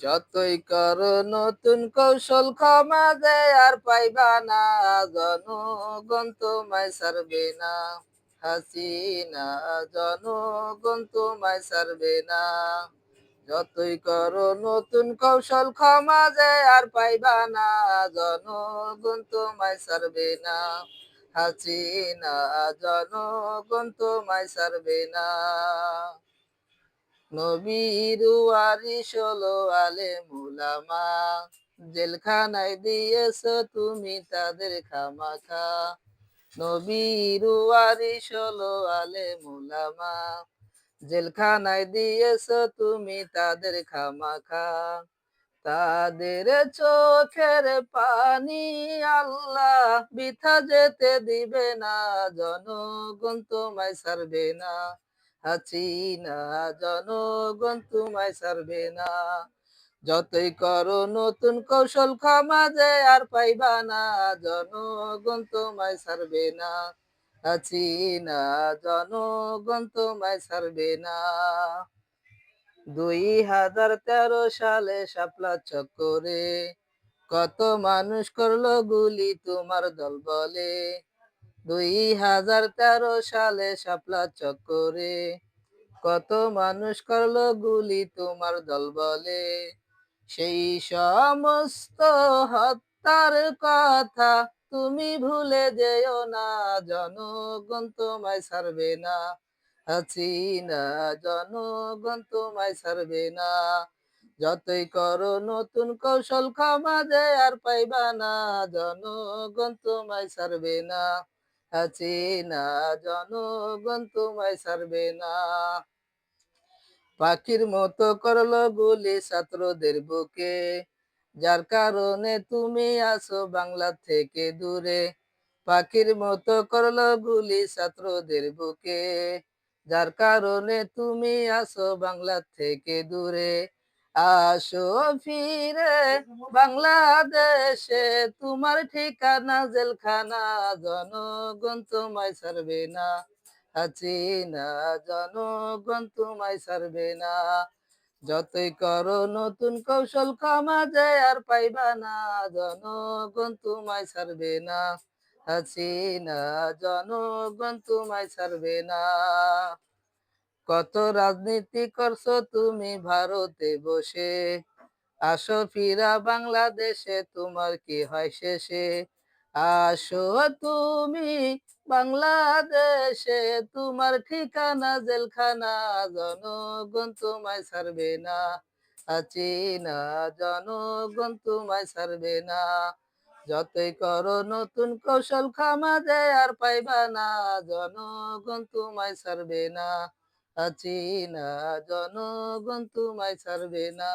যতই করো নতুন কৌশল ক্ষমা যে আর পাইবা না, জনগণ তোমায় সারবে না। হাসিনা, জনগণ তোমায় সারবে না। যতই করো নতুন কৌশল ক্ষমা যে আর পাইবা না, জনগণ তোমায় সারবে না। হাসিনা, জনগণ তোমায় সারবে না। নবীর ওয়ারিস হলো আলে মুলামা, জেলখানায় দিয়েছ তুমি তাদের খামাখা। নবীর ওয়ারিস হলো আলে মুলামা, জেলখানায় দিয়েছ তুমি তাদের খামাখা। তাদের চোখের পানি আল্লাহ বিথা যেতে দিবে না, জনগণ তোমায় সারবে না। হাসিনা জনগণ তোমায় ছাড়বে না। যতই করো নতুন কৌশল, ক্ষমা যে আর পাইবা না, জনগণ তোমায় ছাড়বে না। হাসিনা জনগণ তোমায় ছাড়বে না। দুই হাজার তেরো সালে শাপলা চক্করে কত মানুষ করল গুলি তোমার দল বলে। দুই হাজার তেরো সালে শাপলা চক্করে কত মানুষ করল গুলি তোমার দল বলে সেই সমস্ত হত্যার কথা তুমি ভুলে যেও না, জনগণ তোমায় ছাড়বে না। হাসিনা জনগণ তোমায় ছাড়বে না। যতই করো নতুন কৌশল ক্ষমা আর পাইবা না, জনগণ তোমায় ছাড়বে না। হাসিনা জনগণ তোমায় ছাড়বে না। পাখির মতো করল গুলি ছাত্রদের বুকে। যার কারণে তুমি আসো বাংলা থেকে দূরে। পাখির মতো করল গুলি ছাত্রদের বুকে। যার কারণে তুমি আসো বাংলা থেকে দূরে। আসো ফিরে বাংলাদেশে, তোমার ঠিকানা জেলখানা, জনগণ তোমায় ছাড়বে না। হাসিনা, জনগণ তোমায় ছাড়বে না। যতই করো নতুন কৌশল, ক্ষমা যে আর পাইবা না। জনগণ তোমায় ছাড়বে না। হাসিনা, জনগণ তোমায় ছাড়বে না। কত রাজনীতি করছ তুমি ভারতে বসে? আসো ফিরা বাংলাদেশে, তোমার কি হয় শেষে? আসো তুমি বাংলাদেশে, তোমার ঠিকানা জেলখানা, জনগণ তোমায় ছাড়বে না। হাসিনা জনগণ তোমায় ছাড়বে না। যতই করো নতুন কৌশল খামা আর পাইবা না। জনগণ তোমায় ছাড়বে না। হাসিনা জনগণ তোমায় ছাড়বে না।